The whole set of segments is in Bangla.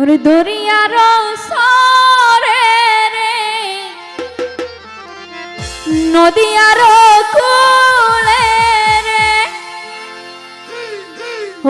ওরে দরিয়ার সরে রে। নদিয়ার কুলে রে।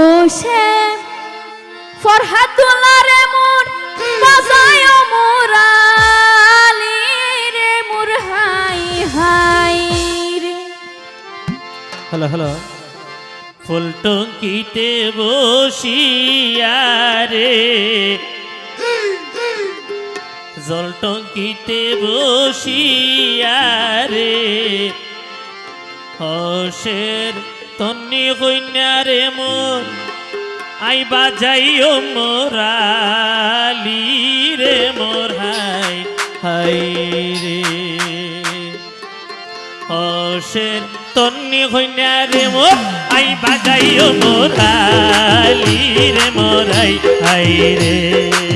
ও সে ফরহাতুল্লারে মোর বাজায় মোরালি রে মোর হাই হাই রে। Hello hello. ফুল টঙ্কিতে বসিয়া রে। জল টঙ্কিতে বসিয়া রে। হসের তন্নি কন্যা রে মোর আই বাজাইও মোরালি রে মোর, হাই হাই রে। হসের তন্নি হইনা রে মোর আই বাজাইও মোরালি রে মোরাই আই রে।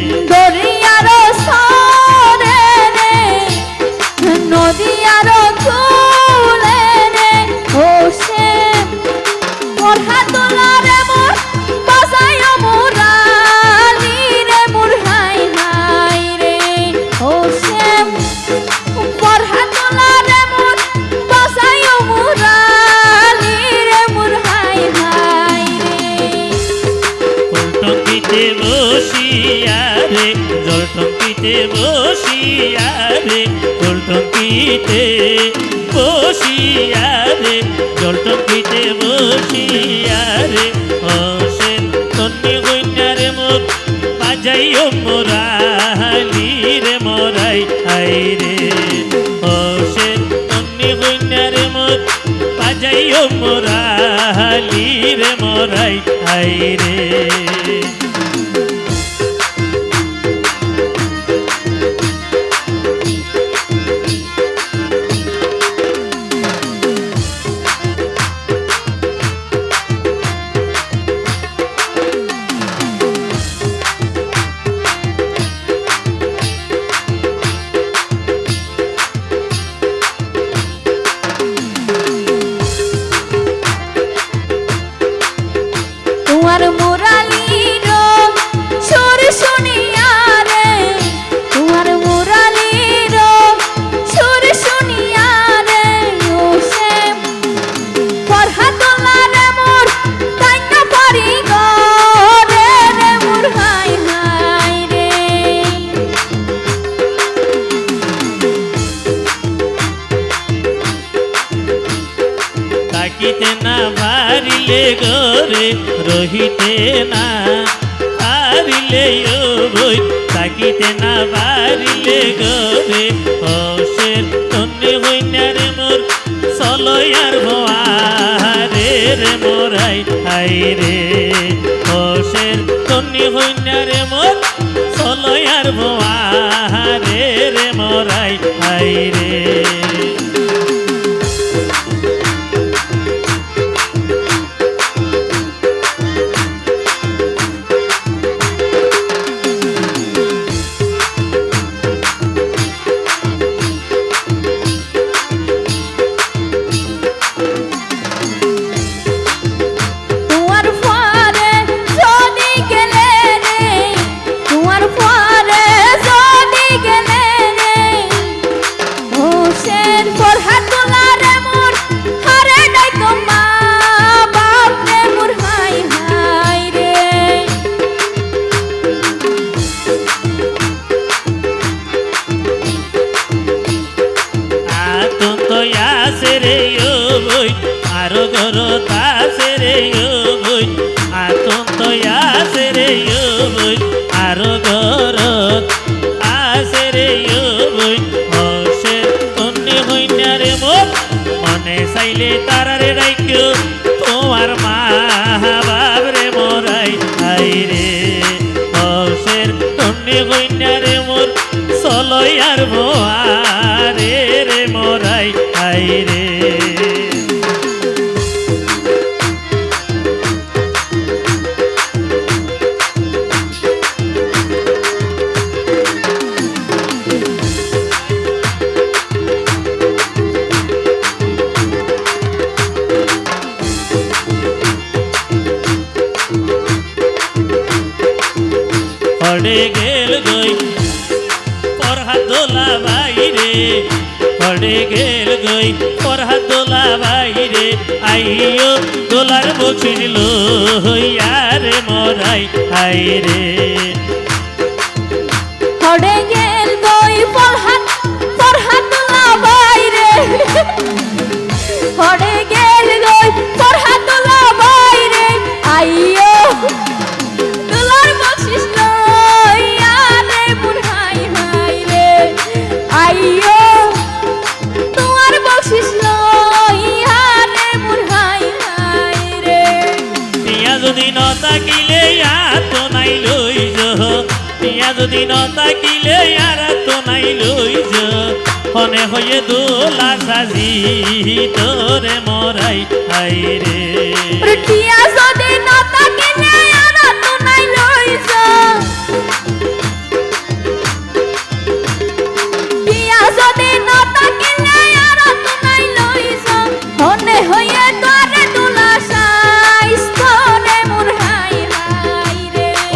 বসিয়া রে, জল টঙ্কিতে বসিয়া রে ফুল টঙ্কিতে বসিয়া রে, জল টঙ্কিতে বসিয়া রে। হসেন তন্নি কন্যা রে মোর, বাজাইও মোরালি রে মোরাই হাই রে। হসেন তন্নি কন্যা রে মোর, বাজাইও মোরালি রে মোরাই হাই রে। তাকিতে না পারিলে গবে। হসের তন্নে হইনারে মোর সলয়ার ভোয়ারে রে মোরাই, হাই রে। হসের তন্নে হইনারে মোর সলয়ার ভোয়ারে রে মোরাই, হাই রে। রে ও বই, আরও গর তাছে রে ও বই, আতন্ত আছে রে ও বই, আরও গর আছে রে ও বই। হসে তন্নি হইনা রে মোর, মনে চাইলে তারারে রাইকেও তোমার মা বাপ রে মোরাই আই রে। হসের তন্নি হইনা রে মোর চলয়ার ভোয়া পড়ে গেল গই পরহা দোলা বাইরে আইও দোলার বকশিল হইয়ারে মরাই আইরে হড়ে টিয়া যদি ন তাকিলে আর তো নাই লই যনে হয়ে দোলা সাজি তোরে মরাই হাই রে। টিয়া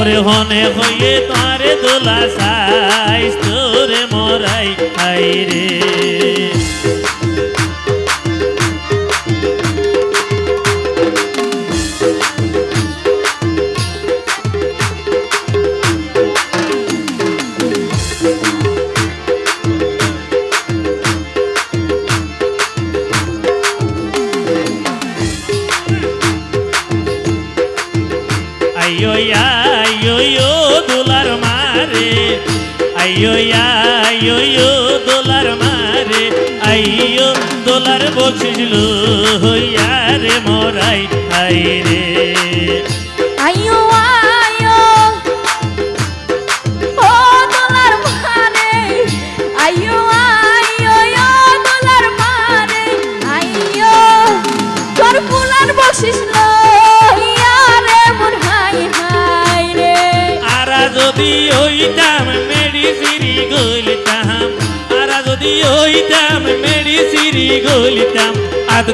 রে ওরে হনে হয়ে তারে দোলা সাইস তোরে মোরাই হাই রে। আইয়ো আইয়ো ইও দোলার মারে আইয়ো দোলার বকশিল হইয়ারে মরাই হাই রে।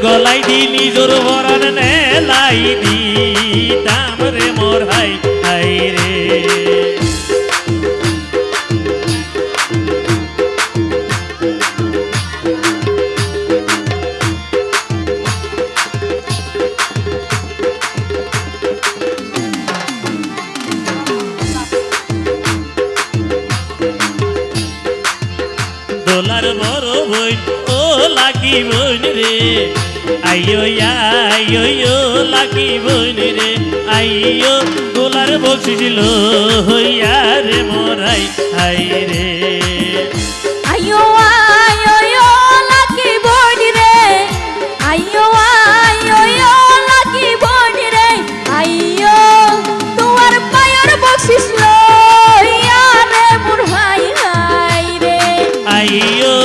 গলাই দি নিজর বরণ নেলাই দিতাম আইয়ো আইয়ো লাকি বোন রে আইয়ো দোলার বকশিল হইয়া রে মোরাই হাই রে। আইয়ো আইয়ো ও লাকি রে আইয়ো আইয়ো ও লাকি বডি রে আইয়ো তোমার পায়ের বকশিস লইয়া রে মোর হাই হাই রে। আইয়ো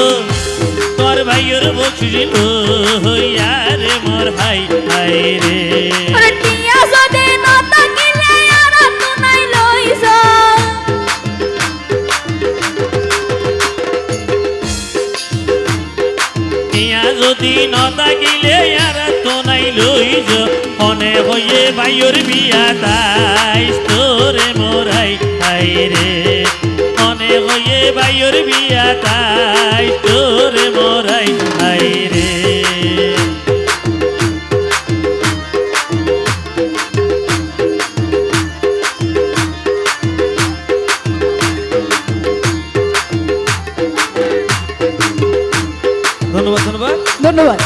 তোর ভাইয়ের বকশিল যদি ন থাকিলে আর তো নাই লই যো। মনে হয়ে ভাইয়ের বিয়া তাই তোরে মোরাই হাই রে। মনে হয়ে ভাইয়ের বিয়া তাইস তোরে মোরাই হাই রে। ধন্যবাদ ধন্যবাদ। ধন্যবাদ।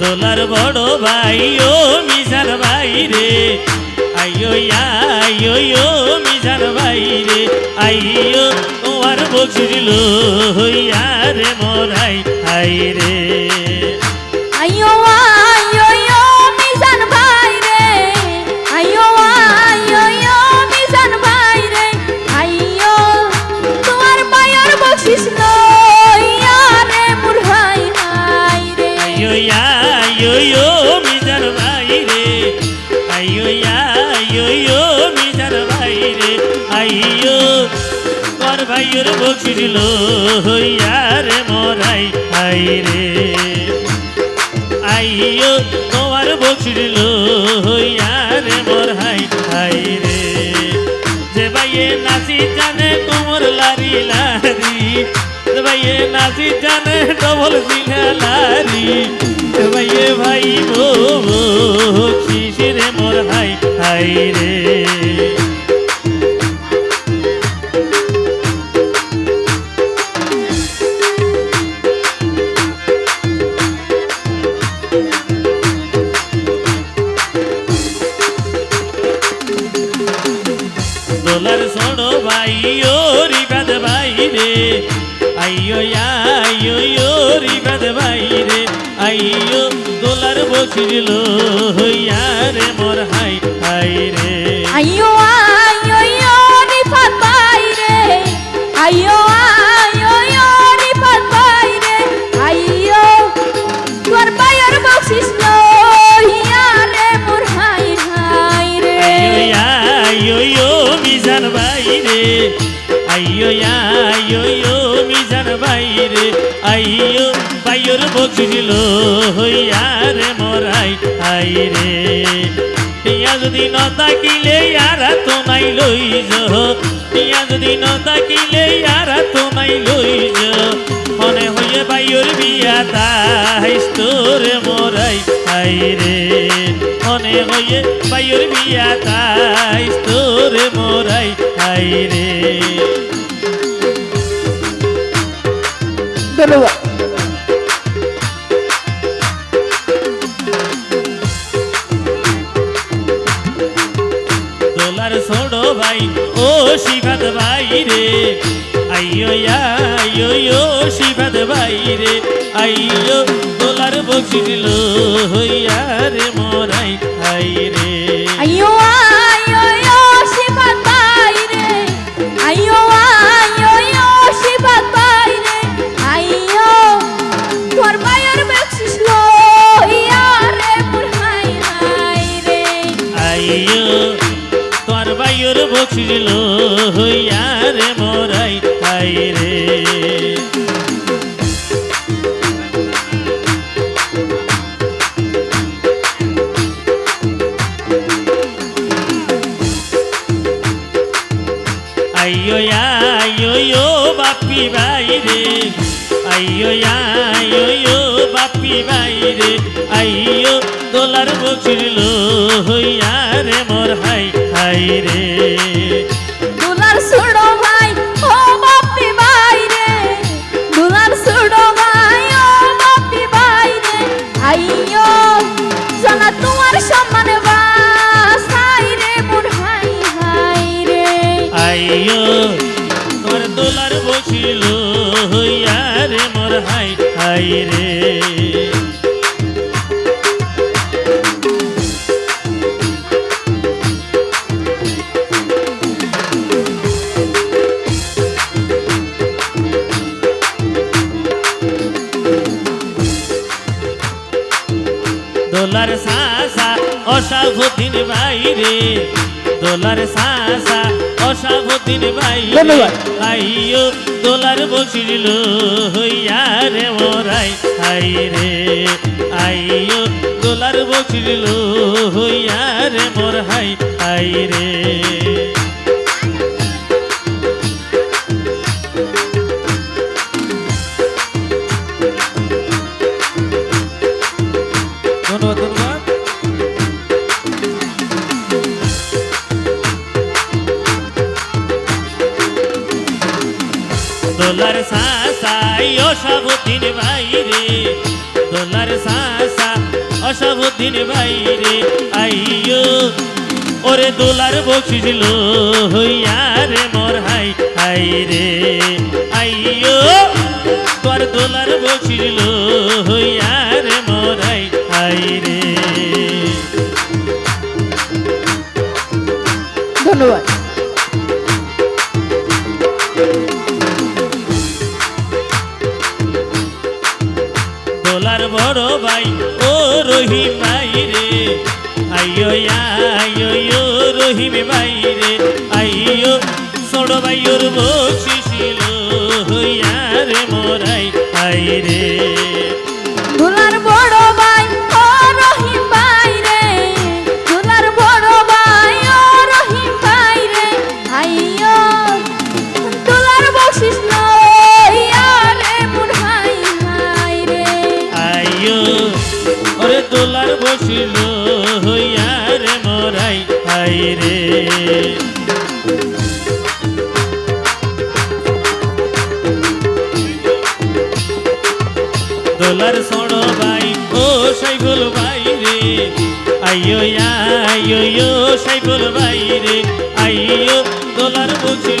দোলার বড় ভাই ও মিজান ভাই রে। আইয়ো আইয়ো মিজান ভাই রে। আইয়ো, তোমার বকশিল হইয়া রে মোরাই আই রে। আইয়ো তোমার বকশিল হইয়ারে মোর হাই হাই রে। যে ভাইয়ে নাচি জানে কোমর লারি লারি, যে ভাইয়ে নাচি জানে ডবল সিংহা লারি, যে ভাইয়ে ভাই বো শিশিরে মোর হাই হাই রে। আইয়ো আইয়ো ইয়ো রিবাদ ভাই আইয়ো দোলার বসিল হইয়া রে আইয়ো বাইর বসিল হইয়া রে মোর হাই হাই রে। টিয়া যদি ন তাকিলে ইয়ারা তো নাই লই যহ টিয়া যদি ন তাকিলে ইয়ারা তো নাই লই যহ মনে হইয়ে বাইর বিয়া তাইস তোরে মোরাই হাই রে। মনে হইয়ে বাইর বিয়া তাইস তোরে মোরাই হাই রে। ধন্যবাদ। দোলার ছোড়ো ভাই, ও শিবাদ ভাই রে। আইয়ো আইয়ো ও শিবাদ ভাই রে। আইয়ো দোলার বকশিল হইয়া রে বাইর বকশিল হইয়া রে মোরাই হাই রে। আইয়ো আইয়ো বাপি ভাই রে। আইয়ো। বাপি ভাই রে আইয়ো দোলার বকশিল হইয়া রে মোর হাই হাই রে। দুলার সুড়ো ভাই ও বাপি বাইরে। দুলার সুড়ো ভাই ও বাপি বাইরে। আইয়ো জানা তোমার সম্মান বাসাই রে মোর হাই রে। দোলার হইয়া রে মোর হাই হাই রে। দোলার সাসা অসাবুদ্দিন বাইরে দোলার সাসা অসাবুদ্দিন বাইরে ধন্যবাদ। আইয়ো দোলার বসিল হইয়া রে মোরাই হাই রে। আইয়ো দোলার বসিল হইয়া রে মোর হাই হাই রে। ধন্যবাদ ধন্যবাদ দোলার সাসাই অসাবুদ্দিন বাইরে দোলার সাসা, অসাবুদ্দিন বাইরে আইয়ো, ওরে দোলার বসিল হইয়া রে মোর হাই হাই রে। আইয়ো, তোর দোলার বসিল হইয়া ধন্যবাদ। দোলার বড় ভাই, ও রহিম ভাই রে। আইয়ো আইয়ো রহিম ভাই রে। আইয়ো বসিছিল আইয়ো আইয়ো সাইফুল বাইরে আইয়ো দোলার বসিল